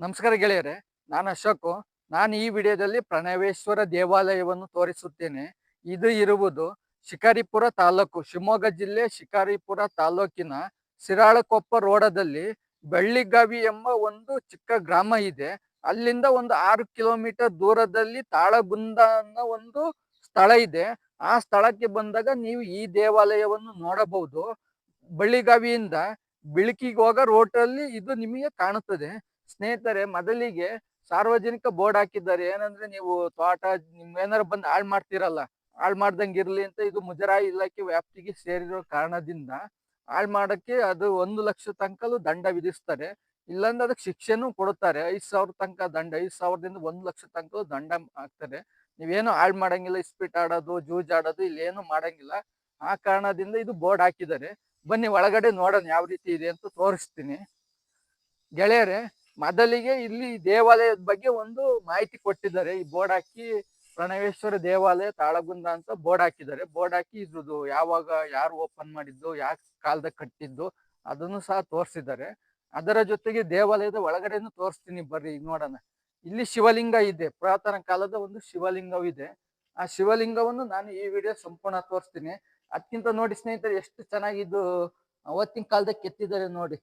ನಮಸ್ಕಾರ ಗೆಳೆಯರೆ, ನಾನು ಅಶೋಕ್. ನಾನು ಈ ವಿಡಿಯೋದಲ್ಲಿ ಪ್ರಣವೇಶ್ವರ ದೇವಾಲಯವನ್ನು ತೋರಿಸುತ್ತೇನೆ. ಇದು ಇರುವುದು ಶಿಕಾರಿಪುರ ತಾಲೂಕು, ಶಿವಮೊಗ್ಗ ಜಿಲ್ಲೆ ಶಿಕಾರಿಪುರ ತಾಲೂಕಿನ ಸಿರಾಳಕೊಪ್ಪ ರೋಡದಲ್ಲಿ ಬೆಳ್ಳಿಗಾವಿ ಎಂಬ ಒಂದು ಚಿಕ್ಕ ಗ್ರಾಮ ಇದೆ. ಅಲ್ಲಿಂದ ಒಂದು ಆರು ಕಿಲೋಮೀಟರ್ ದೂರದಲ್ಲಿ ತಾಳಗುಂದ ಅನ್ನೋ ಒಂದು ಸ್ಥಳ ಇದೆ. ಆ ಸ್ಥಳಕ್ಕೆ ಬಂದಾಗ ನೀವು ಈ ದೇವಾಲಯವನ್ನು ನೋಡಬಹುದು. ಬಳ್ಳಿಗಾವಿಯಿಂದ ಬಿಳಿಕಿಗೆ ಹೋಗ ರೋಟಲ್ಲಿ ಇದು ನಿಮಗೆ ಕಾಣುತ್ತದೆ. ಸ್ನೇಹಿತರೆ, ಮೊದಲಿಗೆ ಸಾರ್ವಜನಿಕ ಬೋರ್ಡ್ ಹಾಕಿದ್ದಾರೆ. ಏನಂದ್ರೆ ನೀವು ತೋಟ ನಿಮ್ ಏನಾರು ಬಂದು ಹಾಳು ಮಾಡ್ತಿರಲ್ಲ. ಹಾಳು ಮಾಡ್ದಂಗೆ ಇರ್ಲಿ ಅಂತ ಇದು ಮುಜರಾಯಿ ಇಲಾಖೆ ವ್ಯಾಪ್ತಿಗೆ ಸೇರಿರೋ ಕಾರಣದಿಂದ ಹಾಳು ಮಾಡಕ್ಕೆ ಅದು ಒಂದು ಲಕ್ಷ ತನಕಲು ದಂಡ ವಿಧಿಸ್ತಾರೆ. ಇಲ್ಲಾಂದ್ರೆ ಅದಕ್ಕೆ ಶಿಕ್ಷೆನೂ ಕೊಡುತ್ತಾರೆ. ಐದ್ ಸಾವಿರ ತನಕ ದಂಡ, ಐದ್ ಸಾವಿರದಿಂದ ಒಂದು ಲಕ್ಷ ತನಕ ದಂಡ ಹಾಕ್ತಾರೆ. ನೀವೇನು ಹಾಳು ಮಾಡಂಗಿಲ್ಲ, ಇಸ್ಪೀಟ್ ಆಡೋದು, ಜೂಜ್ ಆಡೋದು ಇಲ್ಲಿ ಏನು ಮಾಡಂಗಿಲ್ಲ. ಆ ಕಾರಣದಿಂದ ಇದು ಬೋರ್ಡ್ ಹಾಕಿದ್ದಾರೆ. ಬನ್ನಿ ಒಳಗಡೆ ನೋಡೋಣ ಯಾವ ರೀತಿ ಇದೆ ಅಂತ ತೋರಿಸ್ತೀನಿ. ಗೆಳೆಯರೆ ಮೊದಲಿಗೆ ಇಲ್ಲಿ ದೇವಾಲಯದ ಬಗ್ಗೆ ಒಂದು ಮಾಹಿತಿ ಕೊಟ್ಟಿದ್ದಾರೆ. ಈ ಬೋರ್ಡ್ ಹಾಕಿ ಪ್ರಣವೇಶ್ವರ ದೇವಾಲಯ, ತಾಳಗುಂದ ಅಂತ ಬೋರ್ಡ್ ಹಾಕಿದ್ದಾರೆ. ಬೋರ್ಡ್ ಹಾಕಿ ಇದ್ರದ್ದು ಯಾವಾಗ, ಯಾರು ಓಪನ್ ಮಾಡಿದ್ದು ಯಾವ ಕಾಲದ ಕಟ್ಟಿದ್ದು ಅದನ್ನು ಸಹ ತೋರಿಸಿದ್ದಾರೆ. ಅದರ ಜೊತೆಗೆ ದೇವಾಲಯದ ಒಳಗಡೆನೂ ತೋರಿಸ್ತೀನಿ ಬರ್ರಿ ನೋಡೋಣ. ಇಲ್ಲಿ ಶಿವಲಿಂಗ ಇದೆ. ಪುರಾತನ ಕಾಲದ ಒಂದು ಶಿವಲಿಂಗವಿದೆ ಆ ಶಿವಲಿಂಗವನ್ನು ನಾನು ಈ ವಿಡಿಯೋ ಸಂಪೂರ್ಣ ತೋರಿಸ್ತೀನಿ. ಅದಕ್ಕಿಂತ ನೋಡಿ ಸ್ನೇಹಿತರೆ, ಎಷ್ಟು ಚೆನ್ನಾಗಿದ್ದು ಅವತ್ತಿನ ಕಾಲದಾಗ ಕೆತ್ತಿದ್ದಾರೆ ನೋಡಿ.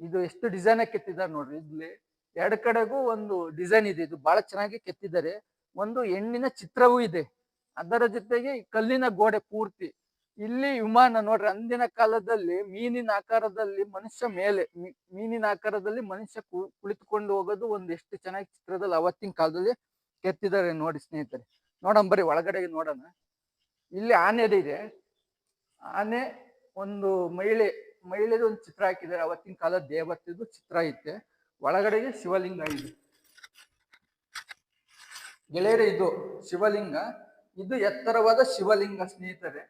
ಇದು ಎಷ್ಟು ಡಿಸೈನ್ ಕೆತ್ತಿದ್ದಾರೆ ನೋಡ್ರಿ. ಇಲ್ಲಿ ಎರಡು ಕಡೆಗೂ ಒಂದು ಡಿಸೈನ್ ಇದೆ. ಇದು ಬಹಳ ಚೆನ್ನಾಗಿ ಕೆತ್ತಿದ್ದಾರೆ. ಒಂದು ಹೆಣ್ಣಿನ ಚಿತ್ರವೂ ಇದೆ. ಅದರ ಜೊತೆಗೆ ಕಲ್ಲಿನ ಗೋಡೆ ಪೂರ್ತಿ. ಇಲ್ಲಿ ವಿಮಾನ ನೋಡ್ರಿ, ಅಂದಿನ ಕಾಲದಲ್ಲಿ ಮೀನಿನ ಆಕಾರದಲ್ಲಿ ಮನುಷ್ಯ ಮೇಲೆ ಮೀನಿನ ಆಕಾರದಲ್ಲಿ ಮನುಷ್ಯ ಕುಳಿತುಕೊಂಡು ಹೋಗೋದು ಒಂದು ಎಷ್ಟು ಚೆನ್ನಾಗಿ ಚಿತ್ರದಲ್ಲಿ ಅವತ್ತಿನ ಕಾಲದಲ್ಲಿ ಕೆತ್ತಿದ್ದಾರೆ ನೋಡಿ ಸ್ನೇಹಿತರೆ. ನೋಡೋಣ ಬರ್ರಿ ಒಳಗಡೆ ನೋಡೋಣ. ಇಲ್ಲಿ ಆನೆ ಇದೆ ಆನೆ ಒಂದು ಮಹಿಳೆ ಮಹಿಳೆದು ಒಂದು ಚಿತ್ರ ಹಾಕಿದ್ದಾರೆ. ಅವತ್ತಿನ ಕಾಲದ ದೇವತೆದು ಚಿತ್ರ ಐತೆ. ಒಳಗಡೆಗೆ ಶಿವಲಿಂಗ ಇದೆ. ಗೆಳೆಯರೇ, ಇದು ಶಿವಲಿಂಗ. ಇದು ಎತ್ತರವಾದ ಶಿವಲಿಂಗ ಸ್ನೇಹಿತರೆ.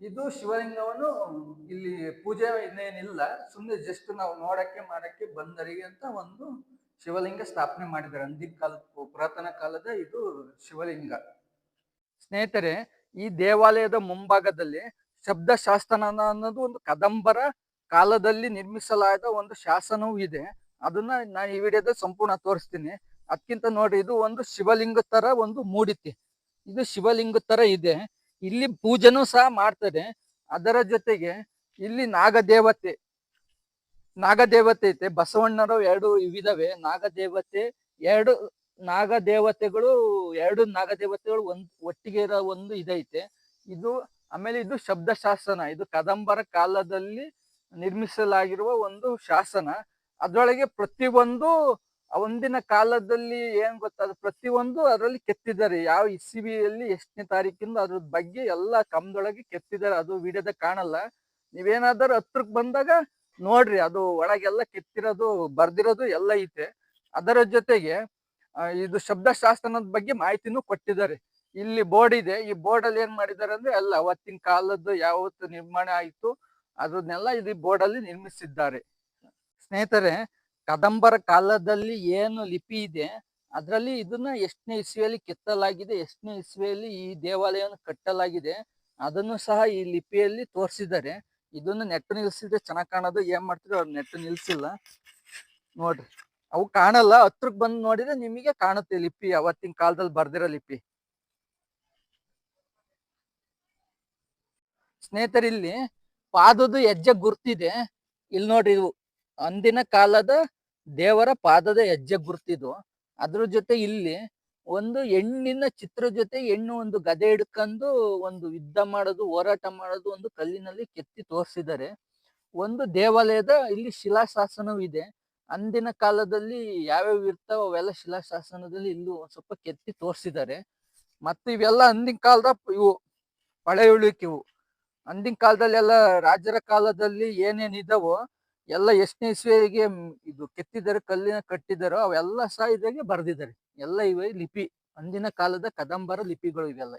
ಇದು ಶಿವಲಿಂಗವನ್ನು ಇಲ್ಲಿ ಪೂಜೆ ಇನ್ನೇನಿಲ್ಲ. ಸುಮ್ಮನೆ ಜಸ್ಟ್ ನಾವು ನೋಡಕ್ಕೆ ಮಾಡಕ್ಕೆ ಬಂದರಿಗೆ ಅಂತ ಒಂದು ಶಿವಲಿಂಗ ಸ್ಥಾಪನೆ ಮಾಡಿದ್ದಾರೆ. ಅಂದಿನ ಕಾಲದ ಪುರಾತನ ಕಾಲದ ಇದು ಶಿವಲಿಂಗ. ಸ್ನೇಹಿತರೆ, ಈ ದೇವಾಲಯದ ಮುಂಭಾಗದಲ್ಲಿ ಶಬ್ದ ಶಾಸನ ಅನ್ನೋದು ಒಂದು ಕದಂಬರ ಕಾಲದಲ್ಲಿ ನಿರ್ಮಿಸಲಾದ ಒಂದು ಶಾಸನವೂ ಇದೆ. ಅದನ್ನ ನಾನು ಈ ವಿಡಿಯೋದಲ್ಲಿ ಸಂಪೂರ್ಣ ತೋರಿಸ್ತೀನಿ. ಅದಕ್ಕಿಂತ ನೋಡಿ, ಇದು ಒಂದು ಶಿವಲಿಂಗ ತರ ಒಂದು ಮೂಡಿತಿ. ಇದು ಶಿವಲಿಂಗ ತರ ಇದೆ. ಇಲ್ಲಿ ಪೂಜೆನೂ ಸಹ ಮಾಡ್ತಾರೆ. ಅದರ ಜೊತೆಗೆ ಇಲ್ಲಿ ನಾಗದೇವತೆ ನಾಗದೇವತೆ ಐತೆ. ಬಸವಣ್ಣರು ಎರಡು ಇವಿದಾವೆ. ನಾಗದೇವತೆ, ಎರಡು ನಾಗದೇವತೆಗಳು ಎರಡು ನಾಗದೇವತೆಗಳು ಒಂದು ಒಟ್ಟಿಗೆ ಇರೋ ಒಂದು ಇದೈತೆ. ಇದು ಆಮೇಲೆ ಇದು ಶಬ್ದ ಶಾಸನ ಇದು ಕದಂಬರ ಕಾಲದಲ್ಲಿ ನಿರ್ಮಿಸಲಾಗಿರುವ ಒಂದು ಶಾಸನ. ಅದರೊಳಗೆ ಪ್ರತಿಯೊಂದು ಒಂದಿನ ಕಾಲದಲ್ಲಿ ಏನ್ ಗೊತ್ತಾದ ಪ್ರತಿಯೊಂದು ಅದರಲ್ಲಿ ಕೆತ್ತಿದ್ದಾರೆ. ಯಾವ ಇಸಿಬಿಯಲ್ಲಿ ಎಷ್ಟನೇ ತಾರೀಕಿಂದ ಅದ್ರ ಬಗ್ಗೆ ಎಲ್ಲ ಕಮ್ದೊಳಗೆ ಕೆತ್ತಿದ್ದಾರೆ. ಅದು ವಿಡಿಯೋದ ಕಾಣಲ್ಲ. ನೀವೇನಾದ್ರೂ ಹತ್ರಕ್ ಬಂದಾಗ ನೋಡ್ರಿ, ಅದು ಒಳಗೆಲ್ಲ ಕೆತ್ತಿರೋದು, ಬರ್ದಿರೋದು ಎಲ್ಲ ಐತೆ. ಅದರ ಜೊತೆಗೆ ಇದು ಶಬ್ದ ಶಾಸನದ ಬಗ್ಗೆ ಮಾಹಿತಿನೂ ಕೊಟ್ಟಿದ್ದಾರೆ. ಇಲ್ಲಿ ಬೋರ್ಡ್ ಇದೆ. ಈ ಬೋರ್ಡ್ ಅಲ್ಲಿ ಏನ್ ಮಾಡಿದ್ದಾರೆ ಅಂದ್ರೆ, ಎಲ್ಲ ಅವತ್ತಿನ ಕಾಲದ್ದು ಯಾವತ್ತು ನಿರ್ಮಾಣ ಆಯಿತು ಅದನ್ನೆಲ್ಲ ಇಲ್ಲಿ ಬೋರ್ಡ್ ಅಲ್ಲಿ ನಿರ್ಮಿಸಿದ್ದಾರೆ. ಸ್ನೇಹಿತರೆ, ಕದಂಬರ ಕಾಲದಲ್ಲಿ ಏನು ಲಿಪಿ ಇದೆ, ಅದರಲ್ಲಿ ಇದನ್ನ ಎಷ್ಟನೇ ಇಸ್ವಿಯಲ್ಲಿ ಕೆತ್ತಲಾಗಿದೆ, ಎಷ್ಟನೇ ಇಸ್ವಿಯಲ್ಲಿ ಈ ದೇವಾಲಯವನ್ನು ಕಟ್ಟಲಾಗಿದೆ, ಅದನ್ನು ಸಹ ಈ ಲಿಪಿಯಲ್ಲಿ ತೋರಿಸಿದ್ದಾರೆ. ಇದನ್ನು ನೆಟ್ಟು ನಿಲ್ಸಿದ್ರೆ ಚೆನ್ನಾಗಿ ಕಾಣೋದು, ಏನ್ ಮಾಡ್ತಿದ್ರು ಅವ್ರು ನೆಟ್ಟು ನಿಲ್ಸಿಲ್ಲ. ನೋಡ್ರಿ, ಅವು ಕಾಣಲ್ಲ, ಹತ್ರಕ್ ಬಂದು ನೋಡಿದ್ರೆ ನಿಮಗೆ ಕಾಣುತ್ತೆ ಲಿಪಿ, ಅವತ್ತಿನ ಕಾಲದಲ್ಲಿ ಬರ್ದಿರೋ ಲಿಪಿ. ಸ್ನೇಹಿತರಿಲ್ಲಿ ಪಾದದ ಹೆಜ್ಜೆ ಗುರ್ತಿದೆ. ಇಲ್ಲಿ ನೋಡ್ರಿ ಇವು ಅಂದಿನ ಕಾಲದ ದೇವರ ಪಾದದ ಹೆಜ್ಜೆ ಗುರ್ತಿದು ಅದ್ರ ಜೊತೆ ಇಲ್ಲಿ ಒಂದು ಹೆಣ್ಣಿನ ಚಿತ್ರ ಜೊತೆ ಹೆಣ್ಣು ಒಂದು ಗದೆ ಹಿಡ್ಕೊಂಡು ಒಂದು ಯುದ್ಧ ಮಾಡೋದು, ಹೋರಾಟ ಮಾಡೋದು ಒಂದು ಕಲ್ಲಿನಲ್ಲಿ ಕೆತ್ತಿ ತೋರಿಸಿದ್ದಾರೆ. ಒಂದು ದೇವಾಲಯದ ಇಲ್ಲಿ ಶಿಲಾಶಾಸನವೂ ಇದೆ. ಅಂದಿನ ಕಾಲದಲ್ಲಿ ಯಾವ್ಯಾವ ಇರ್ತಾವ ಅವೆಲ್ಲ ಶಿಲಾಶಾಸನದಲ್ಲಿ ಇಲ್ಲಿ ಒಂದ್ ಸ್ವಲ್ಪ ಕೆತ್ತಿ ತೋರಿಸಿದ್ದಾರೆ. ಮತ್ತು ಇವೆಲ್ಲ ಅಂದಿನ ಕಾಲದ ಇವು ಪಳೆಯುಳಿಕೆ ಇವು. ಅಂದಿನ ಕಾಲದಲ್ಲಿ ಎಲ್ಲ ರಾಜರ ಕಾಲದಲ್ಲಿ ಏನೇನ್ ಎಲ್ಲ ಎಷ್ಟನೇ ಇಸ್ವಿಗೆ ಇದು ಕೆತ್ತಿದ್ದಾರೆ ಕಲ್ಲಿನ ಕಟ್ಟಿದಾರೋ ಅವೆಲ್ಲ ಸಹ ಇದ್ರಾಗೆ ಬರ್ದಿದ್ದಾರೆ ಎಲ್ಲ ಇವೆ ಲಿಪಿ. ಅಂದಿನ ಕಾಲದ ಕದಂಬರ ಲಿಪಿಗಳು ಇವೆಲ್ಲ.